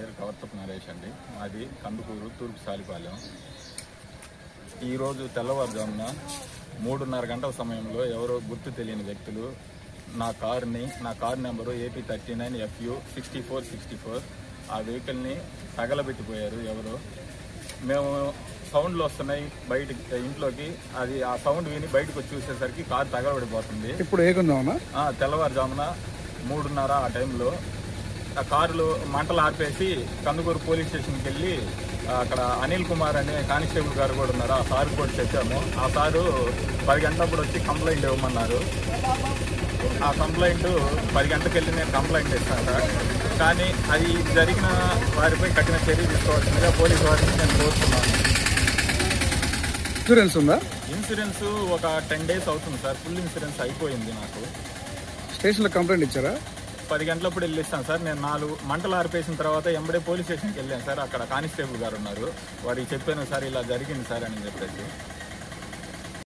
పేరు కవర్తపు నరేష్ అండి. మాది కందుకూరు తూర్పు సాలిపాలెం ఈరోజు తెల్లవారుజామున మూడున్నర గంటల సమయంలో ఎవరో గుర్తు తెలియని వ్యక్తులు నా కార్ని నా car number AP thirty nine FU sixty four sixty four ఆ వెహికల్ని తగలబెట్టిపోయారు ఎవరో. మేము సౌండ్లు వస్తున్నాయి బయటికి ఇంట్లోకి. అది ఆ సౌండ్ విని బయటకు వచ్చి చూసేసరికి కారు తగలబడిపోతుంది. ఇప్పుడు ఆ, తెల్లవారుజామున మూడున్నర ఆ టైంలో కారులు మంటలు ఆర్పేసి కందుకూరు పోలీస్ స్టేషన్కి వెళ్ళి అక్కడ అనిల్ కుమార్ అనే కానిస్టేబుల్ గారు కూడా ఉన్నారు. ఆ సార్ కూడా చెప్పాము. ఆ సారు పది గంటలప్పుడు వచ్చి కంప్లైంట్ ఇవ్వమన్నారు. ఆ కంప్లైంట్ పది గంటలకు వెళ్ళి నేను కంప్లైంట్ ఇస్తాను సార్ కానీ అది జరిగిన వారిపై కఠిన చర్య తీసుకోవాల్సిందిగా పోలీసు వారిని నేను కోరుతున్నాను. ఇన్సూరెన్స్ ఉందా? ఇన్సూరెన్స్ ఒక టెన్ డేస్ అవుతుంది సార్. ఫుల్ ఇన్సూరెన్స్ అయిపోయింది నాకు. స్టేషన్లో కంప్లైంట్ ఇచ్చారా? పది గంటలప్పుడు వెళ్ళిస్తాను సార్. నేను నాలుగు మంటలు ఆర్పేసిన తర్వాత ఎంబడే పోలీస్ స్టేషన్కి వెళ్ళాను సార్. అక్కడ కానిస్టేబుల్ గారు ఉన్నారు. వారికి చెప్పాను సార్ ఇలా జరిగింది సార్ అని చెప్పేసి.